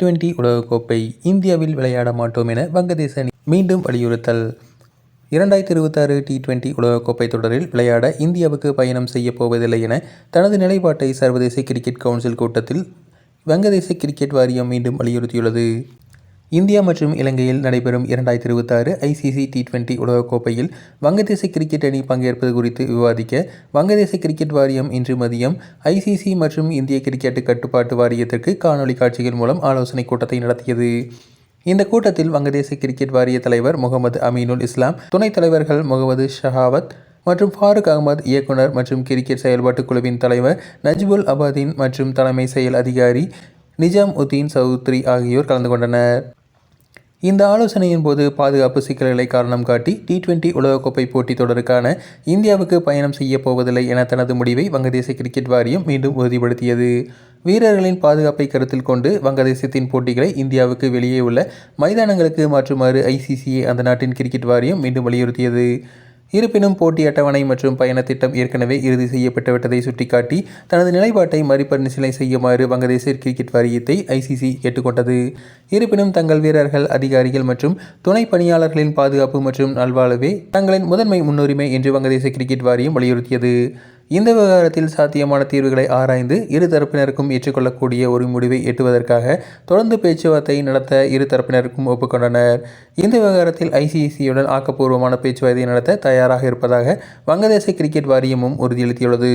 Twenty உலகக்கோப்பை இந்தியாவில் விளையாட மாட்டோம் என வங்கதேச அணி மீண்டும் வலியுறுத்தல். இரண்டாயிரத்தி இருபத்தாறு டி டுவெண்டி உலகக்கோப்பை தொடரில் விளையாட இந்தியாவுக்கு பயணம் செய்யப் போவதில்லை என தனது நிலைப்பாட்டை சர்வதேச கிரிக்கெட் கவுன்சில் கூட்டத்தில் வங்கதேச கிரிக்கெட் வாரியம் மீண்டும் வலியுறுத்தியுள்ளது. இந்தியா மற்றும் இலங்கையில் நடைபெறும் இரண்டாயிரத்தி இருபத்தாறு ஐசிசி டி டுவெண்டி உலகக்கோப்பையில் வங்கதேச கிரிக்கெட் அணி பங்கேற்பது குறித்து விவாதிக்க வங்கதேச கிரிக்கெட் வாரியம் இன்று மதியம் ஐசிசி மற்றும் இந்திய கிரிக்கெட் கட்டுப்பாட்டு வாரியத்திற்கு காணொலி காட்சிகள் மூலம் ஆலோசனைக் கூட்டத்தை நடத்தியது. இந்த கூட்டத்தில் வங்கதேச கிரிக்கெட் வாரிய தலைவர் முகமது அமீனுல் இஸ்லாம் துணைத் தலைவர்கள் முகமது ஷஹாவத் மற்றும் ஃபாரூக் அகமது இயக்குனர் மற்றும் கிரிக்கெட் செயல்பாட்டுக் குழுவின் தலைவர் நஜ்புல் அபாதீன் மற்றும் தலைமை செயல் அதிகாரி நிஜாம் உத்தீன் சௌத்ரி ஆகியோர் கலந்து கொண்டனர். இந்த ஆலோசனையின் போது பாதுகாப்பு சிக்கல்களை காரணம் காட்டி டி டுவெண்டி உலகக்கோப்பை போட்டித் தொடருக்கான இந்தியாவுக்கு பயணம் செய்யப் போவதில்லை என தனது முடிவை வங்கதேச கிரிக்கெட் வாரியம் மீண்டும் உறுதிப்படுத்தியது. வீரர்களின் பாதுகாப்பை கருத்தில் கொண்டு வங்கதேசத்தின் போட்டிகளை இந்தியாவுக்கு வெளியே உள்ள மைதானங்களுக்கு மாற்றுமாறு ஐசிசியை அந்த நாட்டின் கிரிக்கெட் வாரியம் மீண்டும் வலியுறுத்தியது. இருப்பினும் போட்டி அட்டவணை மற்றும் பயண திட்டம் ஏற்கனவே இறுதி செய்யப்பட்டுவிட்டதை சுட்டிக்காட்டி தனது நிலைப்பாட்டை மறுபரிசீலனை செய்யுமாறு வங்கதேச கிரிக்கெட் வாரியத்தை ஐசிசி கேட்டுக்கொண்டது. இருப்பினும் தங்கள் வீரர்கள் அதிகாரிகள் மற்றும் துணை பணியாளர்களின் பாதுகாப்பு மற்றும் நல்வாழ்வே தங்களின் முதன்மை முன்னுரிமை என்று வங்கதேச கிரிக்கெட் வாரியம் வலியுறுத்தியது. இந்த விவகாரத்தில் சாத்தியமான தீர்வுகளை ஆராய்ந்து இரு தரப்பினருக்கும் ஏற்றுக்கொள்ளக்கூடிய ஒரு முடிவை எட்டுவதற்காக தொடர்ந்து பேச்சுவார்த்தை நடத்த இரு தரப்பினருக்கும் ஒப்புக்கொண்டனர். இந்த விவகாரத்தில் ஐசிசியுடன் ஆக்கப்பூர்வமான பேச்சுவார்த்தை நடத்த தயாராக இருப்பதாக வங்கதேச கிரிக்கெட் வாரியமும் உறுதியளித்துள்ளது.